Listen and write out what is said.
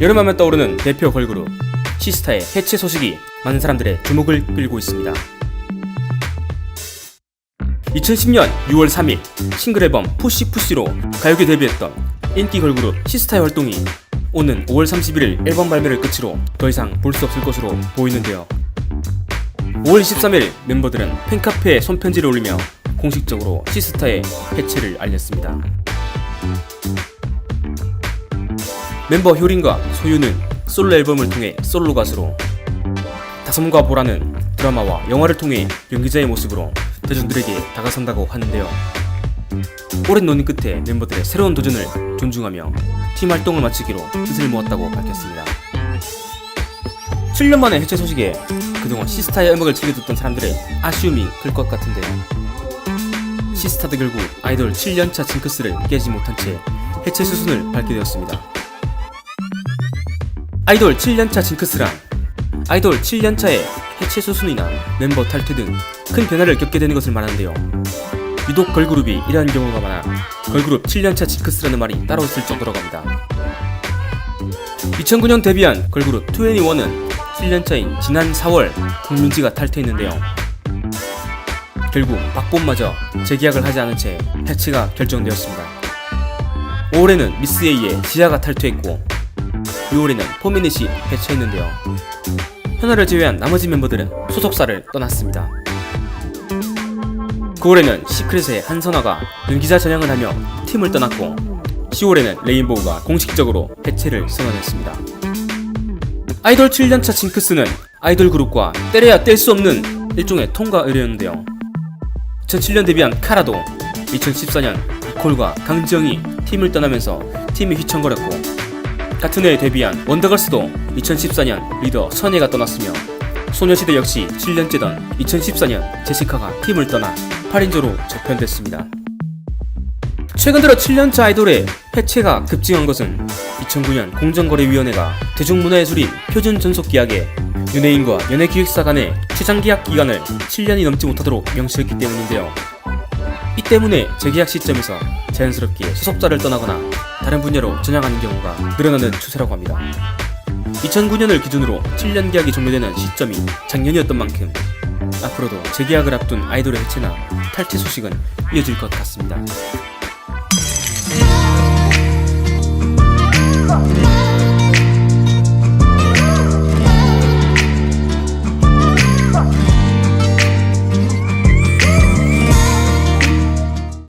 여름하면 떠오르는 대표 걸그룹 시스타의 해체 소식이 많은 사람들의 주목을 끌고 있습니다. 2010년 6월 3일 싱글 앨범 푸시 푸시로 가요계 데뷔했던 인기 걸그룹 시스타의 활동이 오는 5월 31일 앨범 발매를 끝으로 더 이상 볼 수 없을 것으로 보이는데요. 5월 23일 멤버들은 팬카페에 손편지를 올리며 공식적으로 시스타의 해체를 알렸습니다. 멤버 효린과 소유는 솔로 앨범을 통해 솔로 가수로 다솜과 보라는 드라마와 영화를 통해 연기자의 모습으로 대중들에게 다가선다고 하는데요. 오랜 논의 끝에 멤버들의 새로운 도전을 존중하며 팀 활동을 마치기로 뜻을 모았다고 밝혔습니다. 7년 만에 해체 소식에 그동안 시스타의 음악을 즐겨 듣던 사람들의 아쉬움이 클 것 같은데요. 시스타도 결국 아이돌 7년차 징크스를 깨지 못한 채 해체 수순을 밟게 되었습니다. 아이돌 7년차 징크스란 아이돌 7년차의 해체 수순이나 멤버 탈퇴 등 큰 변화를 겪게 되는 것을 말하는데요. 유독 걸그룹이 이러한 경우가 많아 걸그룹 7년차 징크스라는 말이 따로 있을 정도라고 합니다. 2009년 데뷔한 걸그룹 2NE1은 7년차인 지난 4월 공민지가 탈퇴했는데요. 결국 박봄마저 재계약을 하지 않은 채 해체가 결정되었습니다. 5월에는 미스 A의 지아가 탈퇴했고 6월에는 포미닛이 해체했는데요. 현아를 제외한 나머지 멤버들은 소속사를 떠났습니다. 9월에는 시크릿의 한선아가 연기자 전향을 하며 팀을 떠났고 10월에는 레인보우가 공식적으로 해체를 선언했습니다. 아이돌 7년차 징크스는 아이돌 그룹과 때려야 뗄 수 없는 일종의 통과 의뢰였는데요. 2007년 데뷔한 카라도 2014년 이콜과 강지영이 팀을 떠나면서 팀이 휘청거렸고 같은 해에 데뷔한 원더걸스도 2014년 리더 선예가 떠났으며 소녀시대 역시 7년째던 2014년 제시카가 팀을 떠나 8인조로 재편됐습니다. 최근 들어 7년차 아이돌의 해체가 급증한 것은 2009년 공정거래위원회가 대중문화예술인 표준 전속 계약에 연예인과 연예기획사 간의 최장 계약 기간을 7년이 넘지 못하도록 명시했기 때문인데요. 이 때문에 재계약 시점에서 자연스럽게 소속사를 떠나거나 다른 분야로 전향하는 경우가 늘어나는 추세라고 합니다. 2009년을 기준으로 7년 계약이 종료되는 시점이 작년이었던 만큼 앞으로도 재계약을 앞둔 아이돌의 해체나 탈퇴 소식은 이어질 것 같습니다.